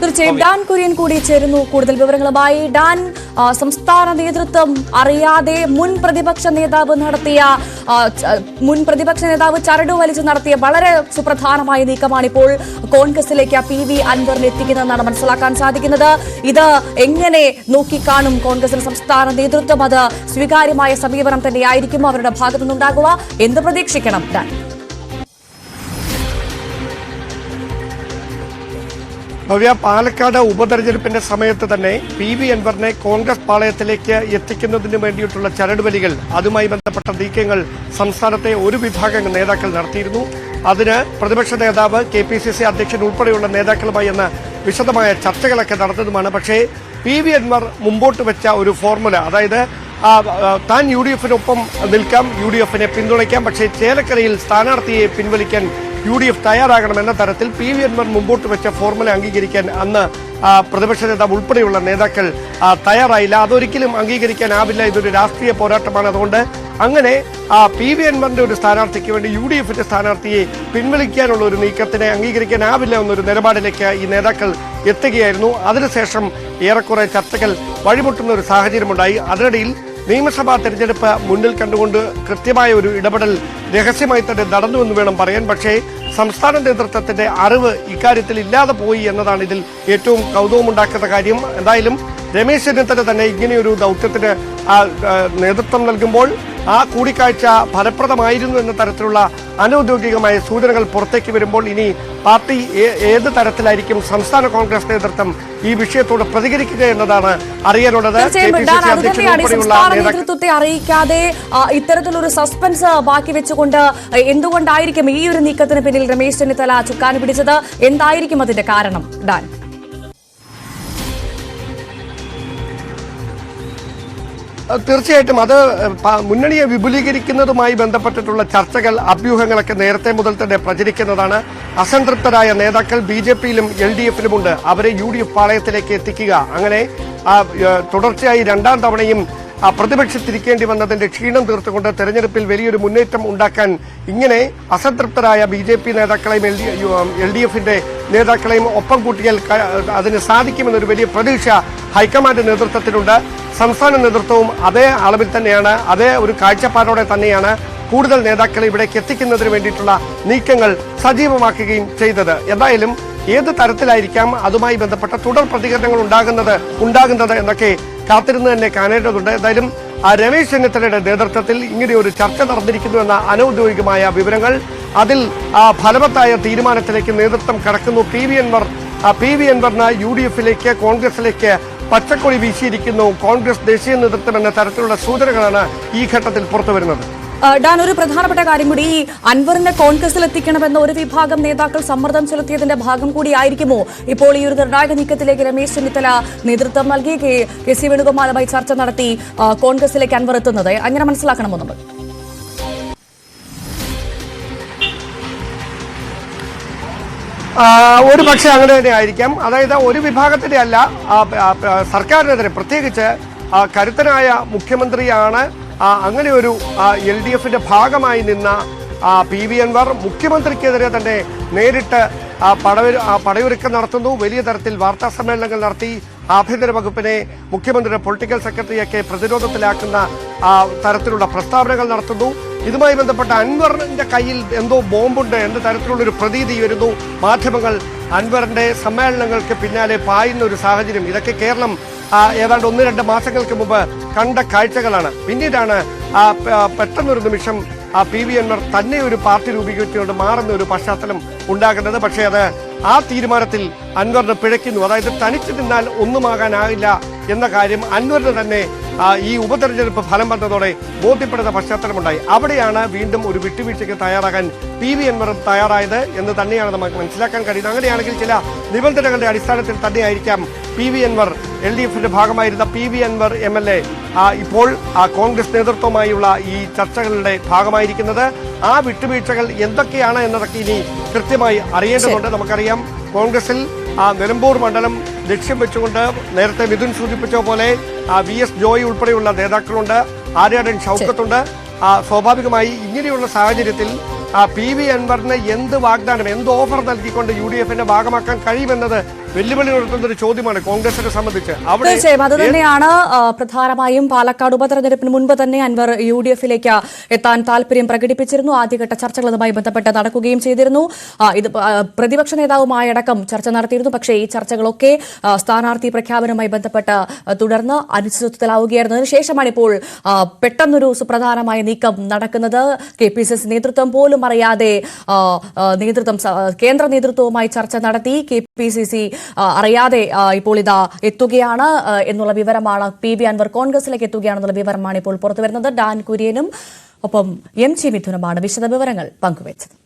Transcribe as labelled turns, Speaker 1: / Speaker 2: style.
Speaker 1: തീർച്ചയായും ഡാൻ കുര്യൻ കൂടി ചേരുന്നു. കൂടുതൽ വിവരങ്ങളുമായി ഡാൻ സംസ്ഥാന നേതൃത്വം അറിയാതെ മുൻ പ്രതിപക്ഷ നേതാവ് നടത്തിയ മുൻ പ്രതിപക്ഷ നേതാവ് ചരട് വലിച്ചു നടത്തിയ വളരെ സുപ്രധാനമായ നീക്കമാണ് ഇപ്പോൾ കോൺഗ്രസിലേക്ക് പി വി അൻവറിനെ എത്തിക്കുന്നതെന്നാണ് മനസ്സിലാക്കാൻ സാധിക്കുന്നത്. ഇത് എങ്ങനെ നോക്കിക്കാണും കോൺഗ്രസിന്റെ സംസ്ഥാന നേതൃത്വം? അത് സ്വീകാര്യമായ സമീപനം തന്നെയായിരിക്കും അവരുടെ ഭാഗത്തുനിന്നുണ്ടാകുക. എന്ത് പ്രതീക്ഷിക്കണം ഡാൻ?
Speaker 2: ഭവ്യ പാലക്കാട് ഉപതെരഞ്ഞെടുപ്പിന്റെ സമയത്ത് തന്നെ പി വി അൻവറിനെ കോൺഗ്രസ് പാളയത്തിലേക്ക് എത്തിക്കുന്നതിന് വേണ്ടിയിട്ടുള്ള ചരടുവലികൾ അതുമായി ബന്ധപ്പെട്ട നീക്കങ്ങൾ സംസ്ഥാനത്തെ ഒരു വിഭാഗം നേതാക്കൾ നടത്തിയിരുന്നു. അതിന് പ്രതിപക്ഷ നേതാവ് കെ പി സി സി അധ്യക്ഷൻ ഉൾപ്പെടെയുള്ള നേതാക്കളുമായി എന്ന വിശദമായ ചർച്ചകളൊക്കെ നടന്നതുമാണ് പക്ഷേ പി വി അൻവർ മുമ്പോട്ട് വെച്ച ഒരു ഫോർമുല അതായത് താൻ യു ഡി എഫിനൊപ്പം നിൽക്കാം യു ഡി എഫിനെ പിന്തുണയ്ക്കാം പക്ഷേ ചേലക്കരയിൽ സ്ഥാനാർത്ഥിയെ പിൻവലിക്കാൻ യു ഡി എഫ് തയ്യാറാകണമെന്ന തരത്തിൽ പി വി അൻവർ മുമ്പോട്ട് വെച്ച ഫോർമുല അംഗീകരിക്കാൻ അന്ന് പ്രതിപക്ഷ നേതാവ് ഉൾപ്പെടെയുള്ള നേതാക്കൾ തയ്യാറായില്ല. അതൊരിക്കലും അംഗീകരിക്കാനാവില്ല. ഇതൊരു രാഷ്ട്രീയ പോരാട്ടമാണ്. അതുകൊണ്ട് അങ്ങനെ ആ പി വി അൻവറിന്റെ ഒരു സ്ഥാനാർത്ഥിക്ക് വേണ്ടി യു ഡി എഫിന്റെ സ്ഥാനാർത്ഥിയെ പിൻവലിക്കാനുള്ള ഒരു നീക്കത്തിനെ അംഗീകരിക്കാനാവില്ല എന്നൊരു നിലപാടിലേക്ക് ഈ നേതാക്കൾ എത്തുകയായിരുന്നു. അതിനുശേഷം ഏറെക്കുറെ ചർച്ചകൾ വഴിമുട്ടുന്ന ഒരു സാഹചര്യമുണ്ടായി. അതിനിടയിൽ നിയമസഭാ തെരഞ്ഞെടുപ്പ് മുന്നിൽ കണ്ടുകൊണ്ട് കൃത്യമായ ഒരു ഇടപെടൽ രഹസ്യമായി തന്നെ നടന്നുവെന്ന് വേണം പറയാൻ. പക്ഷേ സംസ്ഥാന നേതൃത്വത്തിന്റെ അറിവ് ഇക്കാര്യത്തിൽ ഇല്ലാതെ പോയി എന്നതാണ് ഇതിൽ ഏറ്റവും കൗതുകമുണ്ടാക്കുന്ന കാര്യം. എന്തായാലും രമേശ് ചെന്നിത്തല തന്നെ ഇങ്ങനെയൊരു ദൗത്യത്തിന് നേതൃത്വം നൽകുമ്പോൾ ആ കൂടിക്കാഴ്ച ഫലപ്രദമായിരുന്നു എന്ന തരത്തിലുള്ള അനൌദ്യോഗികമായ സൂചനകൾ പുറത്തേക്ക് വരുമ്പോൾ ഇനി പാർട്ടി ഏത് തരത്തിലായിരിക്കും സംസ്ഥാന കോൺഗ്രസ് നേതൃത്വം ഈ വിഷയത്തോട് പ്രതികരിക്കുക എന്നതാണ് അറിയാനുള്ളത്.
Speaker 1: നേതൃത്വത്തെ അറിയിക്കാതെ ഇത്തരത്തിലൊരു സസ്പെൻസ് ബാക്കി വെച്ചുകൊണ്ട് എന്തുകൊണ്ടായിരിക്കും ഈ ഒരു നീക്കത്തിന് പിന്നിൽ രമേശ് ചെന്നിത്തല ചുക്കാൻ പിടിച്ചത്? എന്തായിരിക്കും അതിന്റെ കാരണം ഡാൻ?
Speaker 2: തീർച്ചയായിട്ടും അത് മുന്നണിയെ വിപുലീകരിക്കുന്നതുമായി ബന്ധപ്പെട്ടിട്ടുള്ള ചർച്ചകൾ അഭ്യൂഹങ്ങളൊക്കെ നേരത്തെ മുതൽ തന്നെ പ്രചരിക്കുന്നതാണ്. അസംതൃപ്തരായ നേതാക്കൾ ബി ജെ പിയിലും എൽ ഡി എഫിലുമുണ്ട്. അവരെ യു ഡി എഫ് പാളയത്തിലേക്ക് എത്തിക്കുക. അങ്ങനെ തുടർച്ചയായി രണ്ടാം തവണയും പ്രതിപക്ഷത്തിരിക്കേണ്ടി വന്നതിന്റെ ക്ഷീണം തീർത്തുകൊണ്ട് തെരഞ്ഞെടുപ്പിൽ വലിയൊരു മുന്നേറ്റം ഉണ്ടാക്കാൻ ഇങ്ങനെ അസംതൃപ്തരായ ബി ജെ പി നേതാക്കളെയും എൽ ഡി എൽ ഡി എഫിന്റെ നേതാക്കളെയും ഒപ്പം കൂട്ടിയാൽ അതിന് സാധിക്കുമെന്നൊരു വലിയ പ്രതീക്ഷ ഹൈക്കമാൻഡ് നേതൃത്വത്തിലുണ്ട്. സംസ്ഥാന നേതൃത്വവും അതേ അളവിൽ തന്നെയാണ് അതേ ഒരു കാഴ്ചപ്പാടോടെ തന്നെയാണ് കൂടുതൽ നേതാക്കളെ ഇവിടേക്ക് എത്തിക്കുന്നതിന് വേണ്ടിയിട്ടുള്ള നീക്കങ്ങൾ സജീവമാക്കുകയും ചെയ്തത്. എന്തായാലും ഏത് തരത്തിലായിരിക്കാം അതുമായി ബന്ധപ്പെട്ട തുടർ പ്രതികരണങ്ങൾ ഉണ്ടാകുന്നത് ഉണ്ടാകുന്നത് എന്നൊക്കെ കാത്തിരുന്ന് തന്നെ കാണേണ്ടതുണ്ട്. എന്തായാലും ആ രമേശ് ചെന്നിത്തലയുടെ നേതൃത്വത്തിൽ ഇങ്ങനെ ഒരു ചർച്ച നടന്നിരിക്കുന്നു എന്ന അനൌദ്യോഗികമായ വിവരങ്ങൾ അതിൽ ആ ഫലവത്തായ തീരുമാനത്തിലേക്ക് നേതൃത്വം കടക്കുന്നു. P V Anvar P V എൻവറിന് U D എഫിലേക്ക് കോൺഗ്രസിലേക്ക് പച്ചക്കൊടി വീശിയിരിക്കുന്നു. കോൺഗ്രസ് ദേശീയ നേതൃത്വം എന്ന തരത്തിലുള്ള സൂചനകളാണ് ഈ ഘട്ടത്തിൽ പുറത്തുവരുന്നത്
Speaker 1: വരുന്നത്. ഡാൻ ഒരു പ്രധാനപ്പെട്ട കാര്യം കൂടി. ഈ അൻവറിനെ കോൺഗ്രസിൽ എത്തിക്കണമെന്ന ഒരു വിഭാഗം നേതാക്കൾ സമ്മർദ്ദം ചെലുത്തിയതിന്റെ ഭാഗം കൂടിയായിരിക്കുമോ ഇപ്പോൾ ഈ ഒരു നിർണായക നീക്കത്തിലേക്ക് രമേശ് ചെന്നിത്തല നേതൃത്വം നൽകി. കെ സി വേണുഗോപാലുമായി ചർച്ച നടത്തി കോൺഗ്രസിലേക്ക് അൻവർ എത്തുന്നത്. അങ്ങനെ മനസ്സിലാക്കണമോ
Speaker 2: ഒരു പക്ഷേ അങ്ങനെ തന്നെ ആയിരിക്കാം. അതായത് ഒരു വിഭാഗത്തിന്റെ അല്ല സർക്കാരിനെതിരെ പ്രത്യേകിച്ച് കരുത്തനായ മുഖ്യമന്ത്രിയാണ്. അങ്ങനെ ഒരു എൽ ഡി എഫിന്റെ ഭാഗമായി നിന്ന പി വി അൻവർ മുഖ്യമന്ത്രിക്കെതിരെ തന്നെ നേരിട്ട് പടവ പടയൊരുക്കം നടത്തുന്നു. വലിയ തരത്തിൽ വാർത്താ സമ്മേളനങ്ങൾ നടത്തി. ആഭ്യന്തര വകുപ്പിനെ മുഖ്യമന്ത്രിയുടെ പൊളിറ്റിക്കൽ സെക്രട്ടറിയൊക്കെ പ്രതിരോധത്തിലാക്കുന്ന തരത്തിലുള്ള പ്രസ്താവനകൾ നടത്തുന്നു. ഇതുമായി ബന്ധപ്പെട്ട അൻവറിന്റെ കയ്യിൽ എന്തോ ബോംബുണ്ട് എന്ന തരത്തിലുള്ള ഒരു പ്രതീതി വരുന്നു. മാധ്യമങ്ങൾ അൻവറിന്റെ സമ്മേളനങ്ങൾക്ക് പിന്നാലെ പായുന്ന ഒരു സാഹചര്യം. ഇതൊക്കെ കേരളം ഏതാണ്ട് ഒന്ന് രണ്ട് മാസങ്ങൾക്ക് മുമ്പ് കണ്ട കാഴ്ചകളാണ്. പിന്നീടാണ് പെട്ടെന്നൊരു നിമിഷം ആ പി വി അൻവർ തന്നെ ഒരു പാർട്ടി രൂപീകരിച്ചുകൊണ്ട് മാറുന്ന ഒരു പശ്ചാത്തലം ഉണ്ടാകുന്നത്. പക്ഷേ അത് ആ തീരുമാനത്തിൽ അൻവറിന് പിഴയ്ക്കുന്നു. അതായത് തനിച്ച് നിന്നാൽ ഒന്നുമാകാനാകില്ല എന്ന കാര്യം അൻവറിന് തന്നെ ഈ ഉപതെരഞ്ഞെടുപ്പ് ഫലം വന്നതോടെ ബോധ്യപ്പെടുന്ന പശ്ചാത്തലമുണ്ടായി. അവിടെയാണ് വീണ്ടും ഒരു വിട്ടുവീഴ്ചയ്ക്ക് തയ്യാറാകാൻ പി വി അൻവറും തയ്യാറായത് എന്ന് തന്നെയാണ് നമുക്ക് മനസ്സിലാക്കാൻ കഴിയുന്നത്. അങ്ങനെയാണെങ്കിൽ ചില നിബന്ധനകളുടെ അടിസ്ഥാനത്തിൽ തന്നെയായിരിക്കാം P V Anvar L D എഫിന്റെ ഭാഗമായിരുന്ന P V Anvar M L A. ഇപ്പോൾ കോൺഗ്രസ് നേതൃത്വമായുള്ള ഈ ചർച്ചകളുടെ ഭാഗമായിരിക്കുന്നത്. ആ വിട്ടുവീഴ്ചകൾ എന്തൊക്കെയാണ് എന്നതൊക്കെ ഇനി കൃത്യമായി അറിയേണ്ടതുണ്ട്. നമുക്കറിയാം കോൺഗ്രസിൽ ആ നിലമ്പൂർ മണ്ഡലം ലക്ഷ്യം വെച്ചുകൊണ്ട് നേരത്തെ മിഥുൻ സൂചിപ്പിച്ച പോലെ ആ, വി എസ് ജോയ് ഉൾപ്പെടെയുള്ള നേതാക്കളുണ്ട് ആര്യാടൻ ഷൗക്കത്തുണ്ട്. ആ, സ്വാഭാവികമായി ഇങ്ങനെയുള്ള സാഹചര്യത്തിൽ ആ, പി വി അൻവറിന് എന്ത് വാഗ്ദാനം എന്ത് ഓഫർ നൽകിക്കൊണ്ട് യു ഡി എഫിന്റെ ഭാഗമാക്കാൻ കഴിയുമെന്നത് വെല്ലുവിളി ഉയർത്തുന്ന ഒരു ചോദ്യമാണ് കോൺഗ്രസിനെ സംബന്ധിച്ച്.
Speaker 1: തീർച്ചയായും. അത് തന്നെയാണ് പ്രധാനമായും പാലക്കാട് ഉപതെരഞ്ഞെടുപ്പിന് മുൻപ് തന്നെ അൻവർ യു ഡി എഫിലേക്ക് എത്താൻ താല്പര്യം പ്രകടിപ്പിച്ചിരുന്നു. ആദ്യഘട്ട ചർച്ചകൾ അതുമായി ബന്ധപ്പെട്ട് നടക്കുകയും ചെയ്തിരുന്നു. ഇത് പ്രതിപക്ഷ നേതാവുമായി അടക്കം ചർച്ച നടത്തിയിരുന്നു. പക്ഷേ ഈ ചർച്ചകളൊക്കെ സ്ഥാനാർത്ഥി പ്രഖ്യാപനവുമായി ബന്ധപ്പെട്ട് തുടർന്ന് അനിശ്ചിതത്വത്തിലാവുകയായിരുന്നു. അതിനുശേഷമാണ് ഇപ്പോൾ പെട്ടെന്നൊരു സുപ്രധാനമായ നീക്കം നടക്കുന്നത്. കെ പി സി സി നേതൃത്വം പോലും അറിയാതെ നേതൃത്വം കേന്ദ്ര നേതൃത്വവുമായി ചർച്ച നടത്തി. കെ പി സി സി അറിയാതെ ഇപ്പോൾ ഇതാ എത്തുകയാണ് എന്നുള്ള വിവരമാണ് പി ബി അൻവർ കോൺഗ്രസിലേക്ക് എത്തുകയാണെന്നുള്ള വിവരമാണ് ഇപ്പോൾ പുറത്തുവരുന്നത്. ഡാൻ കുര്യനും ഒപ്പം എം ജി മിഥുനുമാണ് വിശദവിവരങ്ങൾ പങ്കുവച്ചത്.